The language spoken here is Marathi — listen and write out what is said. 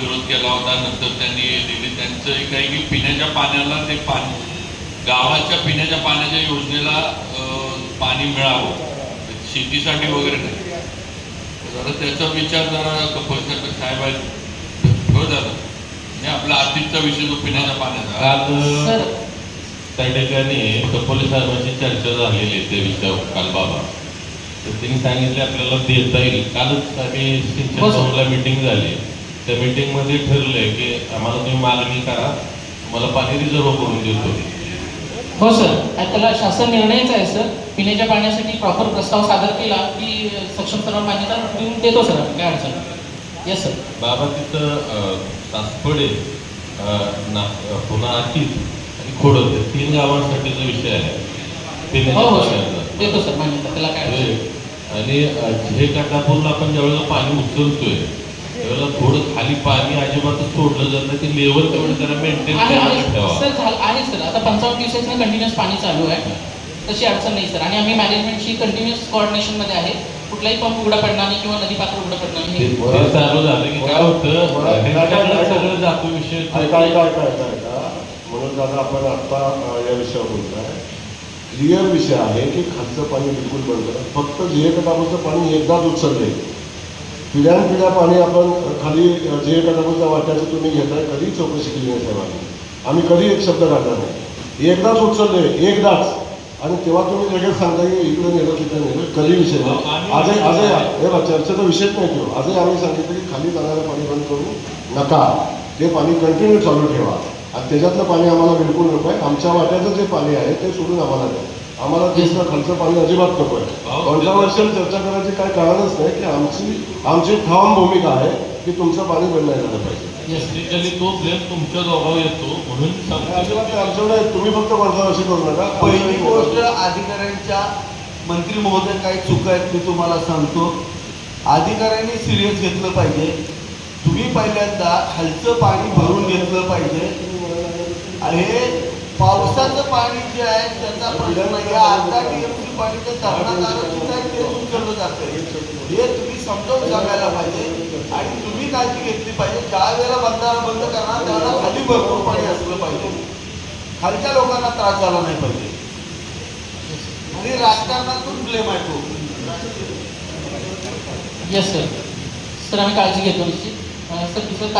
विरोध केला होता नंतर त्यांनी दिली. त्यांचं एक आहे की पिण्याच्या पाण्याला ते पाणी गावाच्या पिण्याच्या पाण्याच्या योजनेला पाणी मिळावं. शेतीसाठी वगैरे नाही. जरा त्याचा विचार जरा कपल साहेब हो नाही आपला आर्थिकचा विषय जो पिण्याच्या पाण्याचा. काल त्या ठिकाणी कपोली साहेबांची चर्चा झालेली आहे त्या विषयावर काल बाबा. तर त्यांनी सांगितले आपल्याला देता येईल. कालच आम्ही सिंचन मिटिंग झाली. त्या मीटिंगमध्ये ठरलंय की आम्हाला तुम्ही मागणी करा मला पाणी रिझर्व करून देतो. हो सर. त्याला शासन निर्णयच आहे सर. पिण्याच्या पाण्यासाठी प्रॉपर प्रस्ताव सादर केला की सक्षम स्तरावर मान्यता देऊन देतो सर काय अडचण. येस सर बाबा तिथं सासपडे ना पुन्हा आतीत आणि खोडद हे तीन गावांसाठीचा विषय आहे हो हो सर. देतो सर. मान्यता. त्याला काय. हे आणि अ, झे काटापूरला आपण ज्यावेळेला पाणी उचलतोय त्यावेळेला थोडं खाली पाणी अजिबातच सोडलं जात नाही. ते लेवल तेवढं जरा मेंटेन आहे आहे. ठेवा. सर झालं आहे सर. आता पंचावन्न दिवसाचं कंटिन्युअस पाणी चालू आहे. तशी अडचण नाही सर. आणि आम्ही मॅनेजमेंटशी कंटिन्युअस कोऑर्डिनेशनमध्ये आहे. कुठलाही पंप उघडा पडणार नाही किंवा नदी पात्र उघडं पडणार ते नाही चालू झालं की काय होतं? सगळं जातो विषय. ऐका ऐका म्हणून दादा आपण आत्ता या विषयावर बोलतोय. क्लिअर विषय आहे की खालचं पाणी बिलकुल बंद करा. फक्त जे कटापूरचं पाणी एकदाच उचलले. पिढ्यान पिढ्या पाणी आपण खाली जे कटापूरच्या वाट्याचं तुम्ही घेताय कधी चौकशी केली नाही साहेबांनी आम्ही. कधी एक शब्द काढला नाही. एकदाच उचलले एकदाच. आणि तेव्हा तुम्ही लगेच सांगता की इकडे नेलं तिकडे नेलं कधी विषय नाही. आजही आजही हे चर्चेचा विषयच नाही तो. आजही आम्ही सांगितलं की खाली जाणारं पाणी बंद करू नका. ते पाणी कंटिन्यू चालू ठेवा. आणि त्याच्यातलं पाणी आम्हाला बिलकुल नको आहे. आमच्या वाट्याचं जे पाणी आहे ते सोडून आम्हाला द्या. आम्हाला तिसरं खालचं पाणी अजिबात नको आहे. भाऊ, कॉन्ट्रवर्शियल चर्चा करायची काय कारणच नाही की आमची आमची ठाम भूमिका आहे की तुमचं पाणी बंद नाही झालं पाहिजे. तो तुमच्या येतो म्हणून सांगतो. अजिबात. तुम्ही फक्त कॉन्ट्रवर्सी करू नका. पहिली गोष्ट अधिकाऱ्यांच्या मंत्री महोदय काही चुका आहेत मी तुम्हाला सांगतो. अधिकाऱ्यांनी सिरियस घेतलं पाहिजे. तुम्ही पहिल्यांदा खालचं पाणी भरून घेतलं पाहिजे. आणि हे पावसाचं पाणी जे आहे त्याचा प्रश्न नाही हे अर्धा टीएमसी पाणी तर धरणात सुद्धा तेच उचललं जातं? हे तुम्ही समजावून सांगायला पाहिजे. आणि तुम्ही काळजी घेतली पाहिजे. ज्या वेळेला बंधारा बंद करणार त्यावेळेला खाली भरपूर पाणी असलं पाहिजे. खालच्या लोकांना त्रास झाला नाही पाहिजे. आणि राजकारणातून ब्लेम आहे तो. येस सर सर आम्ही काळजी घेतो निश्चित. सर दुसरं